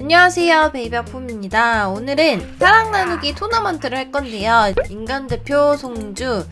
안녕하세요 베이비아폼입니다. 오늘은 사랑 나누기 토너먼트를 할 건데요. 인간 대표 송주.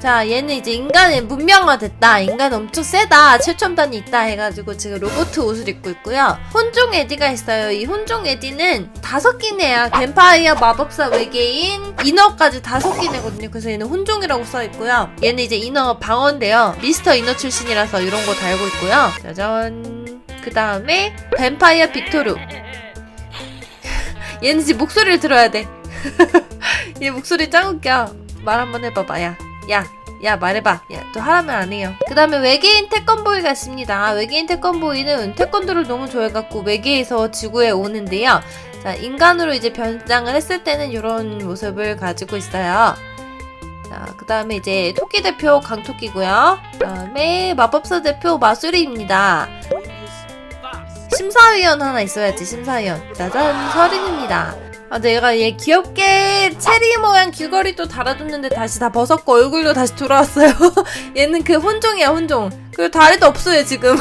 자 얘는 이제 인간의 문명화 됐다. 인간 엄청 세다. 최첨단이 있다 해가지고 지금 로봇 옷을 입고 있고요. 혼종 에디가 있어요. 이 혼종 에디는 다섯 끼네야. 뱀파이어 마법사 외계인 인어까지 다섯 끼네거든요. 그래서 얘는 혼종이라고 써있고요. 얘는 이제 인어 방어인데요. 미스터 인어 출신이라서 이런 거 달고 있고요. 짜잔. 그 다음에 뱀파이어 빅토르 얘는 지금 목소리를 들어야 돼. 얘 목소리 짱 웃겨. 말 한번 해봐봐, 야. 야, 야, 말해봐. 야, 또 하라면 안 해요. 그 다음에 외계인 태권보이가 있습니다. 외계인 태권보이는 태권도를 너무 좋아해갖고 외계에서 지구에 오는데요. 자, 인간으로 이제 변장을 했을 때는 이런 모습을 가지고 있어요. 자, 그 다음에 이제 토끼 대표 강토끼고요. 그 다음에 마법사 대표 마수리입니다. 심사위원 하나 있어야지 심사위원. 짜잔 서린입니다. 아 내가 얘 귀엽게 체리 모양 귀걸이도 달아줬는데 다시 다 벗었고 얼굴도 다시 돌아왔어요. 얘는 그 혼종이야 혼종. 그리고 다리도 없어요 지금.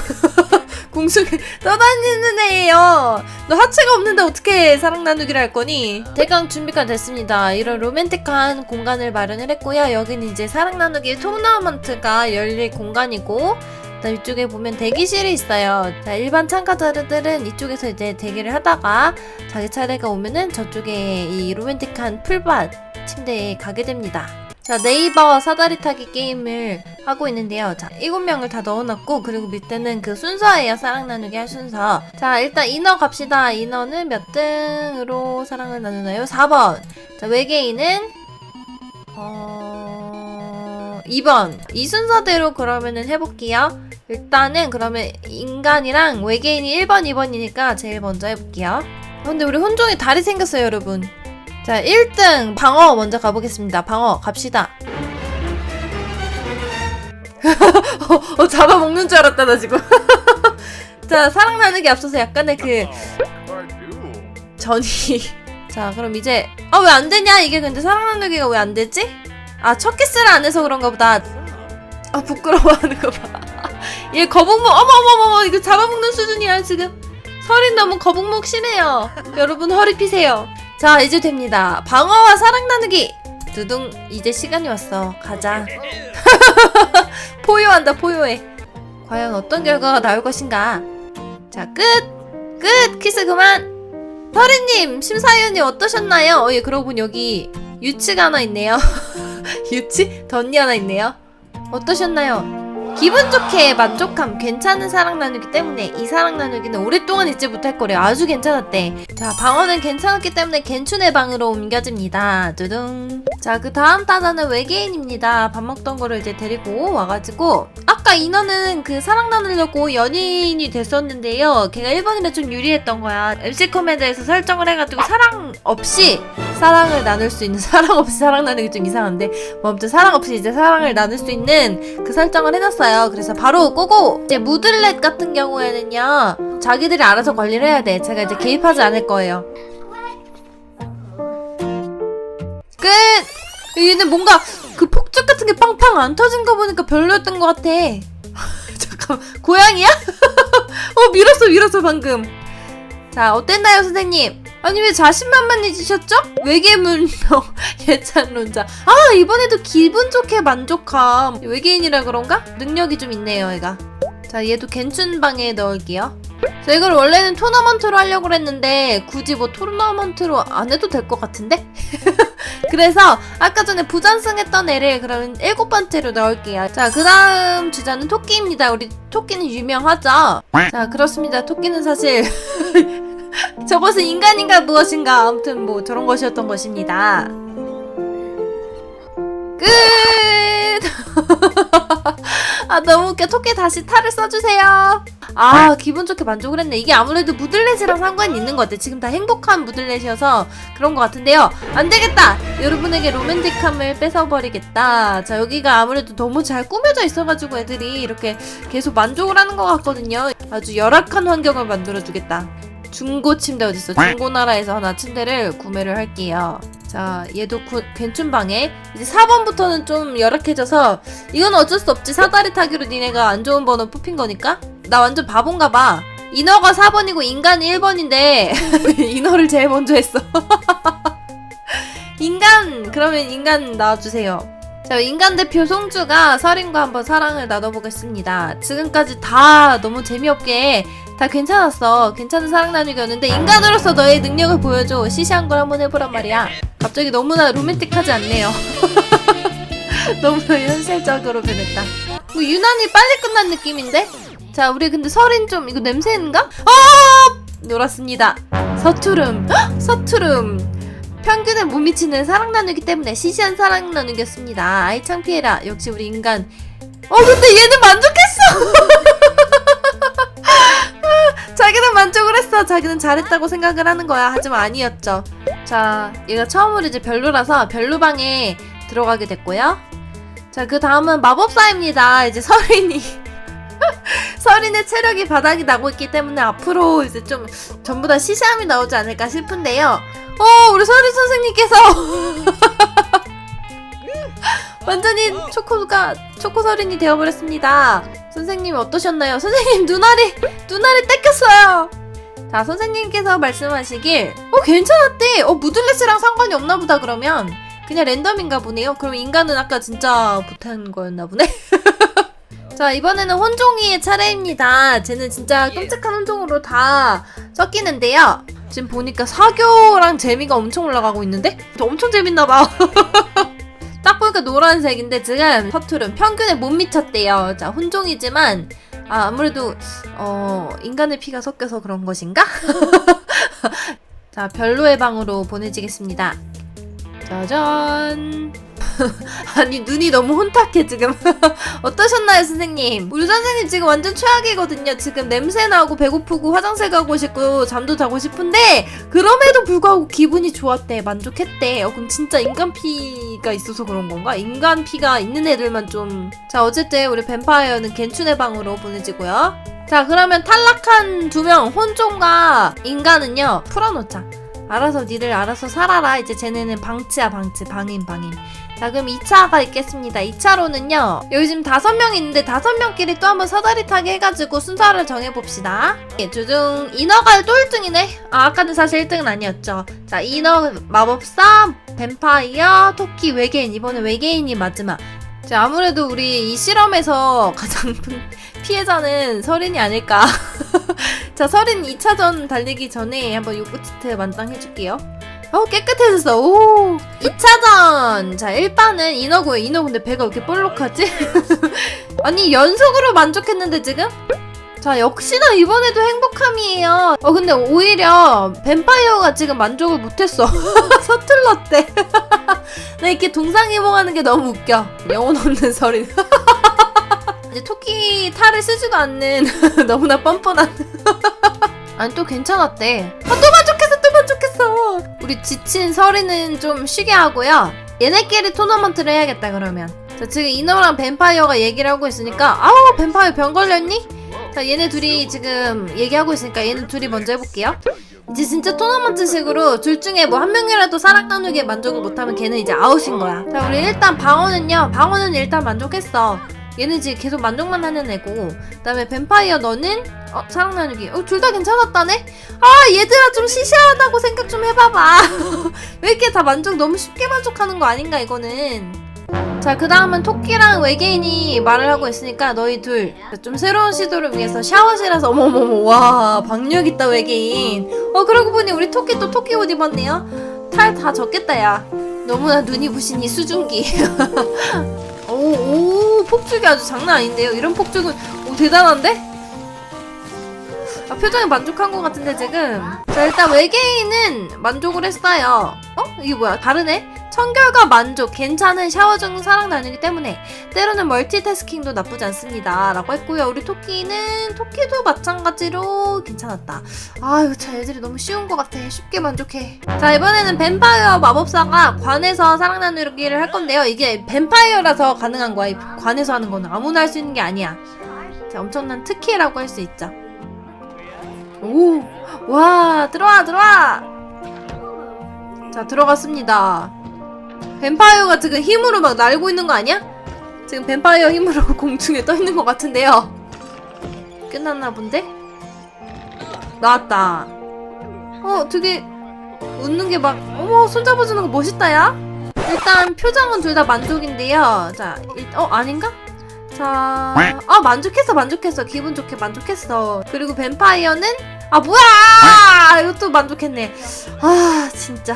공중에 떠다니는 애예요. 너 하체가 없는데 어떻게 사랑 나누기를 할 거니? 대강 준비가 됐습니다. 이런 로맨틱한 공간을 마련을 했고요. 여기는 이제 사랑 나누기 토너먼트가 열릴 공간이고 그다음 이쪽에 보면 대기실이 있어요. 자, 일반 참가자들은 이쪽에서 이제 대기를 하다가 자기 차례가 오면은 저쪽에 이 로맨틱한 풀밭 침대에 가게 됩니다. 자, 네이버 사다리 타기 게임을 하고 있는데요. 자, 7명을 다 넣어놨고, 그리고 밑에는 그 순서예요. 사랑 나누기 할 순서. 자, 일단 인어 갑시다. 인어는 몇 등으로 사랑을 나누나요? 4번. 자, 외계인은, 어, 2번. 이 순서대로 그러면은 해볼게요. 일단은 그러면 인간이랑 외계인이 1번, 2번이니까 제일 먼저 해볼게요. 아, 근데 우리 혼종이 다리 생겼어요, 여러분. 자, 1등 방어 먼저 가보겠습니다. 방어 갑시다. 어, 어, 잡아먹는 줄 알았다, 나 지금. 자, 사랑 나누기 앞서서 약간의 그 전이. 자, 그럼 이제 아 왜 안 되냐? 이게 근데 사랑 나누기가 왜 안 되지? 아, 첫 키스를 안 해서 그런가 보다. 아, 부끄러워하는 거 봐. 얘 거북목 어머머머머 이거 잡아먹는 수준이야 지금. 설이 너무 거북목 심해요. 여러분 허리 피세요. 자 이제 됩니다. 방어와 사랑 나누기. 두둥 이제 시간이 왔어. 가자. 포효한다 포효해. 과연 어떤 결과가 나올 것인가? 자 끝 끝. 키스 그만. 설이님 심사위원님 어떠셨나요? 어, 예, 그러고 보니 여기 유치가 하나 있네요 유치? 덧니 하나 있네요 어떠셨나요? 기분 좋게 만족함 괜찮은 사랑 나누기 때문에 이 사랑 나누기는 오랫동안 잊지 못할 거래요. 아주 괜찮았대. 자 방어는 괜찮았기 때문에 괜춘의 방으로 옮겨집니다. 두둥. 자그 다음 타자는 외계인입니다. 밥 먹던 거를 이제 데리고 와가지고. 아까 인어는 그 사랑 나누려고 연인이 됐었는데요. 걔가 1번이라 좀 유리했던 거야. MC 코멘트에서 설정을 해가지고 사랑 없이 사랑을 나눌 수 있는 사랑 없이 사랑 나누기 좀 이상한데. 뭐 아무튼 사랑 없이 이제 사랑을 나눌 수 있는 그 설정을 해놨어요. 그래서 바로 꼬고 이제 무들렛 같은 경우에는요 자기들이 알아서 관리를 해야 돼. 제가 이제 개입하지 않을 거예요. 끝. 얘는 뭔가 그 폭죽 같은 게 빵빵 안 터진 거 보니까 별로였던 것 같아. 잠깐 고양이야? 어 밀었어 밀었어 방금. 자 어땠나요 선생님? 아니 왜 자신만만해지셨죠? 외계문명 예찬론자. 아 이번에도 기분 좋게 만족함. 외계인이라 그런가? 능력이 좀 있네요 얘가. 자 얘도 괜춘방에 넣을게요. 자 이걸 원래는 토너먼트로 하려고 했는데 굳이 뭐 토너먼트로 안 해도 될 것 같은데? 그래서 아까 전에 부전승했던 애를 그러면 일곱 번째로 넣을게요. 자 그 다음 주자는 토끼입니다. 우리 토끼는 유명하죠? 자 그렇습니다. 토끼는 사실 저것은 인간인가 무엇인가 아무튼 뭐 저런 것이었던 것입니다. 끝. 아 너무 웃겨. 토끼 다시 탈을 써주세요. 아 기분 좋게 만족을 했네. 이게 아무래도 무들렛이랑 상관이 있는 것 같아. 지금 다 행복한 무들렛이어서 그런 것 같은데요. 안 되겠다. 여러분에게 로맨틱함을 뺏어버리겠다. 자 여기가 아무래도 너무 잘 꾸며져 있어가지고 애들이 이렇게 계속 만족을 하는 것 같거든요. 아주 열악한 환경을 만들어주겠다. 중고 침대 어딨어? 중고나라에서 하나 침대를 구매를 할게요. 자, 얘도 구, 괜춘방에 이제 4번부터는 좀 열악해져서 이건 어쩔 수 없지. 사다리 타기로 니네가 안 좋은 번호 뽑힌 거니까. 나 완전 바본가 봐. 인어가 4번이고 인간이 1번인데 인어를 제일 먼저 했어. 인간 그러면 인간 나와주세요. 자 인간 대표 송주가 서린과 한번 사랑을 나눠보겠습니다. 지금까지 다 너무 재미없게 다 괜찮았어. 괜찮은 사랑 나누기였는데 인간으로서 너의 능력을 보여줘. 시시한 걸 한번 해보란 말이야. 갑자기 너무나 로맨틱하지 않네요. 너무나 현실적으로 변했다. 뭐 유난히 빨리 끝난 느낌인데? 자, 우리 근데 설인 좀 이거 냄새인가? 아! 놀았습니다. 서투름. 헉! 서투름. 평균에 못 미치는 사랑 나누기 때문에 시시한 사랑 나누기였습니다. 아이 창피해라. 역시 우리 인간. 어, 근데 얘는 만족했어. 했어. 자기는 잘했다고 생각을 하는 거야. 하지만 아니었죠. 자, 얘가 처음으로 이제 별로라서 별로방에 들어가게 됐고요. 자, 그 다음은 마법사입니다. 이제 서린이. 서린의 체력이 바닥이 나고 있기 때문에 앞으로 이제 좀 전부 다 시시함이 나오지 않을까 싶은데요. 어, 우리 서린 선생님께서 완전히 초코가 초코 서린이 되어버렸습니다. 선생님 어떠셨나요? 선생님 눈알이 눈알이 떼꼈어요. 자, 선생님께서 말씀하시길 어 괜찮았대. 어 무들레스랑 상관이 없나 보다 그러면 그냥 랜덤인가 보네요. 그럼 인간은 아까 진짜 못한 거였나 보네. 자 이번에는 혼종이의 차례입니다. 쟤는 진짜 끔찍한 혼종으로 다 섞이는데요. 지금 보니까 사교랑 재미가 엄청 올라가고 있는데? 엄청 재밌나 봐. 딱 보니까 노란색인데 지금 서투름 평균에 못 미쳤대요. 자 혼종이지만 아, 아무래도 어 인간의 피가 섞여서 그런 것인가? 자 별로의 방으로 보내지겠습니다. 짜잔. 아니 눈이 너무 혼탁해 지금. 어떠셨나요 선생님? 우리 선생님 지금 완전 최악이거든요. 지금 냄새 나고 배고프고 화장실 가고 싶고 잠도 자고 싶은데 그럼에도 불구하고 기분이 좋았대 만족했대. 어, 그럼 진짜 인간 피가 있어서 그런 건가? 인간 피가 있는 애들만 좀. 자 어쨌든 우리 뱀파이어는 겐춘의 방으로 보내지고요. 자 그러면 탈락한 두 명 혼종과 인간은요 풀어놓자. 알아서 니들 알아서 살아라. 이제 쟤네는 방치야 방치. 방임 방임 자 그럼 2차가 있겠습니다. 2차로는요 여기 지금 다섯 명 있는데 다섯 명끼리 또 한번 사다리 타기 해가지고 순서를 정해봅시다. 예, 주중 인어가 또 1등이네. 아 아까는 사실 1등은 아니었죠. 자 인어 마법사 뱀파이어 토끼 외계인. 이번에 외계인이 마지막. 자 아무래도 우리 이 실험에서 가장 큰 피해자는 서린이 아닐까. 자 서린 2차전 달리기 전에 한번 요구치트 만땅 해줄게요 어 깨끗해졌어. 오. 2차전. 자 1반은 인어고요 인어 근데 배가 왜 이렇게 볼록하지? 아니 연속으로 만족했는데 지금? 자 역시나 이번에도 행복함이에요. 어 근데 오히려 뱀파이어가 지금 만족을 못했어. 서툴렀대. 나 이렇게 동상이몽하는 게 너무 웃겨. 영혼 없는 서린 이제 토끼 탈을 쓰지도 않는 너무나 뻔뻔한. 아니 또 괜찮았대. 아 또 만족했어 우리 지친 서리는 좀 쉬게 하고요. 얘네끼리 토너먼트를 해야겠다 그러면. 자 지금 이너랑 뱀파이어가 얘기를 하고 있으니까 아우 뱀파이어 병 걸렸니? 자 얘네 둘이 지금 얘기하고 있으니까 얘네 둘이 먼저 해볼게요. 이제 진짜 토너먼트식으로 둘 중에 뭐 한 명이라도 사랑 나누기에 만족을 못하면 걔는 이제 아웃인 거야. 자 우리 일단 방어는요. 방어는 일단 만족했어 얘는 지금 계속 만족만 하는 애고 그다음에 뱀파이어 너는 어 사랑 나누기. 어 둘 다 괜찮았다네? 아 얘들아 좀 시시하다고 생각 좀 해봐봐. 왜 이렇게 다 만족 너무 쉽게 만족하는 거 아닌가 이거는. 자 그 다음은 토끼랑 외계인이 말을 하고 있으니까 너희 둘 좀 새로운 시도를 위해서 샤워실에서 어머머머 와 박력 있다 외계인. 어 그러고 보니 우리 토끼 또 토끼 옷 입었네요. 탈 다 젖겠다 야. 너무나 눈이 부신 이 수증기 오, 오, 폭죽이 아주 장난 아닌데요? 이런 폭죽은, 오, 대단한데? 아, 표정이 만족한 것 같은데, 지금. 자, 일단 외계인은 만족을 했어요. 어? 이게 뭐야? 다르네? 청결과 만족, 괜찮은 샤워 중 사랑 나누기 때문에 때로는 멀티태스킹도 나쁘지 않습니다. 라고 했고요. 우리 토끼는, 토끼도 마찬가지로 괜찮았다. 아유, 참, 애들이 너무 쉬운 것 같아. 쉽게 만족해. 자, 이번에는 뱀파이어 마법사가 관에서 사랑 나누기를 할 건데요. 이게 뱀파이어라서 가능한 거야. 이 관에서 하는 거는 아무나 할 수 있는 게 아니야. 자, 엄청난 특기라고 할 수 있죠. 오, 와, 들어와, 들어와! 자, 들어갔습니다. 뱀파이어가 지금 힘으로 막 날고 있는 거 아니야? 지금 뱀파이어 힘으로 공중에 떠 있는 것 같은데요. 끝났나 본데? 나왔다. 어, 되게 웃는 게 막, 어머, 손잡아주는 거 멋있다, 야? 일단 표정은 둘 다 만족인데요. 자, 일, 어, 아닌가? 자, 아, 만족했어, 만족했어. 기분 좋게 만족했어. 그리고 뱀파이어는, 아, 뭐야! 이것도 만족했네. 아, 진짜.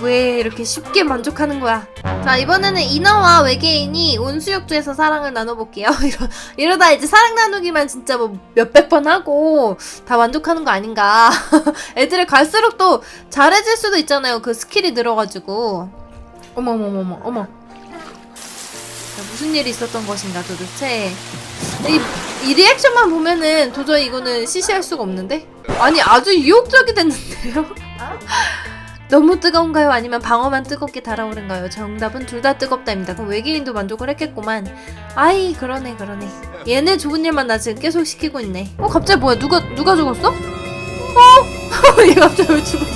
왜 이렇게 쉽게 만족하는 거야? 자, 이번에는 인어와 외계인이 온수욕조에서 사랑을 나눠볼게요. 이러, 이러다 이제 사랑 나누기만 진짜 뭐 몇백 번 하고 다 만족하는 거 아닌가. 애들이 갈수록 또 잘해질 수도 있잖아요. 그 스킬이 늘어가지고. 어머머머머, 어머. 자, 무슨 일이 있었던 것인가 도대체. 이, 이 리액션만 보면은 도저히 이거는 시시할 수가 없는데? 아니, 아주 유혹적이 됐는데요? 너무 뜨거운가요? 아니면 방어만 뜨겁게 달아오른가요? 정답은 둘 다 뜨겁다입니다. 그럼 외계인도 만족을 했겠구만. 아이 그러네 그러네. 얘네 좋은 일만 나 지금 계속 시키고 있네. 어 갑자기 뭐야? 누가 누가 죽었어? 어? 얘 갑자기 왜 죽었어?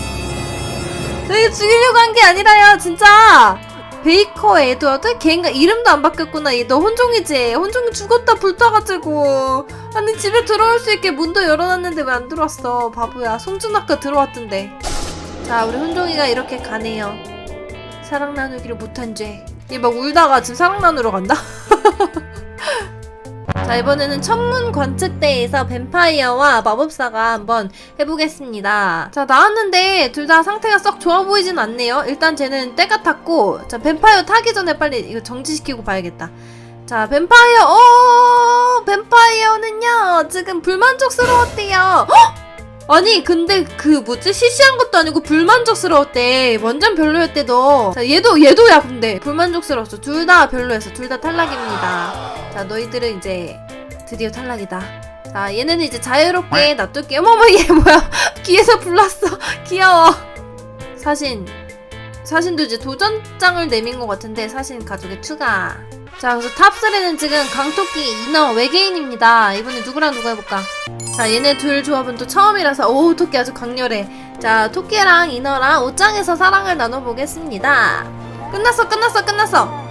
내가 죽이려고 한 게 아니라요 진짜. 베이커 에드워드? 걔인가 이름도 안 바뀌었구나. 얘 너 혼종이지? 혼종이 죽었다 불타가지고. 아니 집에 들어올 수 있게 문도 열어놨는데 왜 안 들어왔어? 바보야. 송준 아까 들어왔던데. 자, 우리 혼종이가 이렇게 가네요. 사랑 나누기를 못한 죄. 얘 막 울다가 지금 사랑 나누러 간다? 자, 이번에는 천문 관측대에서 뱀파이어와 마법사가 한번 해보겠습니다. 자, 나왔는데 둘 다 상태가 썩 좋아 보이진 않네요. 일단 쟤는 때가 탔고, 자, 뱀파이어 타기 전에 빨리 이거 정지시키고 봐야겠다. 자, 뱀파이어, 어, 뱀파이어는요, 지금 불만족스러웠대요. 헉! 아니 근데 그 뭐지? 시시한 것도 아니고 불만족스러웠대. 완전 별로였대 너 자 얘도 얘도 야 근데. 불만족스러웠어. 둘 다 별로였어. 둘 다 탈락입니다. 자 너희들은 이제 드디어 탈락이다. 자 얘는 이제 자유롭게 놔둘게. 어머머 얘 뭐야? 귀에서 불났어. 귀여워. 사신 사신도 이제 도전장을 내민 것 같은데 사신 가족의 추가 자 그래서 탑3는 지금 강토끼 인어 외계인입니다. 이번에 누구랑 누가 해볼까? 자 얘네 둘 조합은 또 처음이라서 오 토끼 아주 강렬해. 자 토끼랑 인어랑 옷장에서 사랑을 나눠보겠습니다. 끝났어 끝났어 끝났어.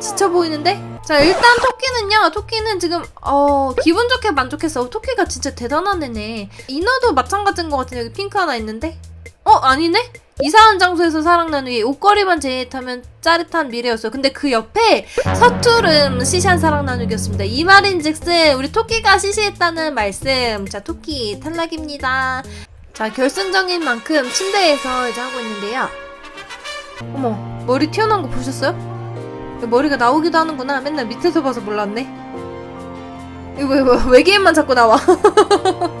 지쳐 보이는데? 자 일단 토끼는요 토끼는 지금 어 기분 좋게 만족했어 어, 토끼가 진짜 대단한 애네. 인어도 마찬가지인 것 같은데 여기 핑크 하나 있는데? 어 아니네? 이상한 장소에서 사랑 나누기 옷걸이만 제외하면 짜릿한 미래였어요. 근데 그 옆에 서투름 시시한 사랑 나누기였습니다. 이 말인즉슨 우리 토끼가 시시했다는 말씀. 자 토끼 탈락입니다. 자 결승전인 만큼 침대에서 이제 하고 있는데요. 어머 머리 튀어나온 거 보셨어요? 머리가 나오기도 하는구나. 맨날 밑에서 봐서 몰랐네. 이거 왜, 왜 외계인만 자꾸 나와.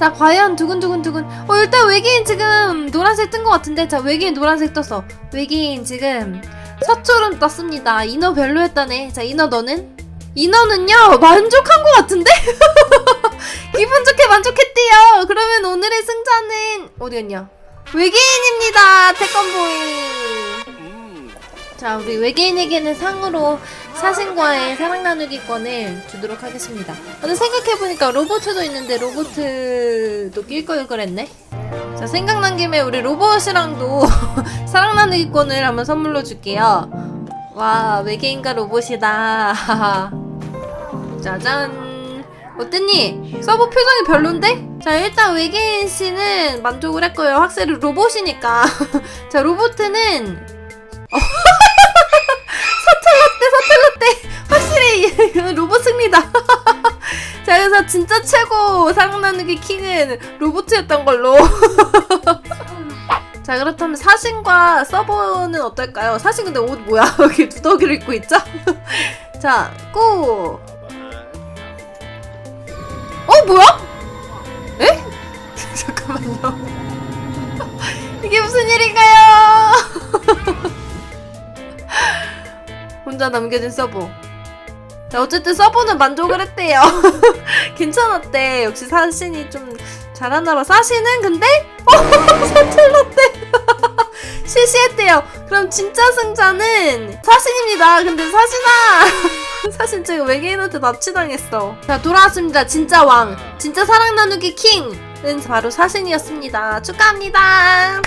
자 과연 두근두근두근. 어 일단 외계인 지금 노란색 뜬 것 같은데? 자 외계인 노란색 떴어. 외계인 지금 서초름 떴습니다. 인어 별로였다네. 자 인어 너는? 인어는요 만족한 것 같은데? 기분 좋게 만족했대요. 그러면 오늘의 승자는 어디였냐? 외계인입니다 태권보이 자 우리 외계인에게는 상으로 사신과의 사랑 나누기권을 주도록 하겠습니다. 근데 생각해보니까 로보트도 있는데 로보트도 낄 걸 그랬네? 자, 생각난 김에 우리 로봇이랑도 사랑 나누기권을 한번 선물로 줄게요. 와, 외계인과 로봇이다. 짜잔. 어땠니? 서브 표정이 별론데? 자, 일단 외계인 씨는 만족을 했고요. 확실히 로봇이니까. 자, 로보트는 서툴렀대 확실히 로봇 승리다 자 그래서 진짜 최고 사랑 나누기 킹은 로봇이었던 걸로 자 그렇다면 사신과 서버는 어떨까요? 사신 근데 옷 뭐야 여기 두더기를 입고 있죠? 자 고! 어 뭐야? 혼자 남겨진 서버. 자, 어쨌든 서버는 만족을 했대요. 괜찮았대. 역시 사신이 좀 잘하나봐. 사신은 근데? 어, 서툴렀대. 실시했대요. 그럼 진짜 승자는 사신입니다. 근데 사신아! 사신 지금 외계인한테 납치당했어. 자, 돌아왔습니다. 진짜 왕. 진짜 사랑 나누기 킹은 바로 사신이었습니다. 축하합니다.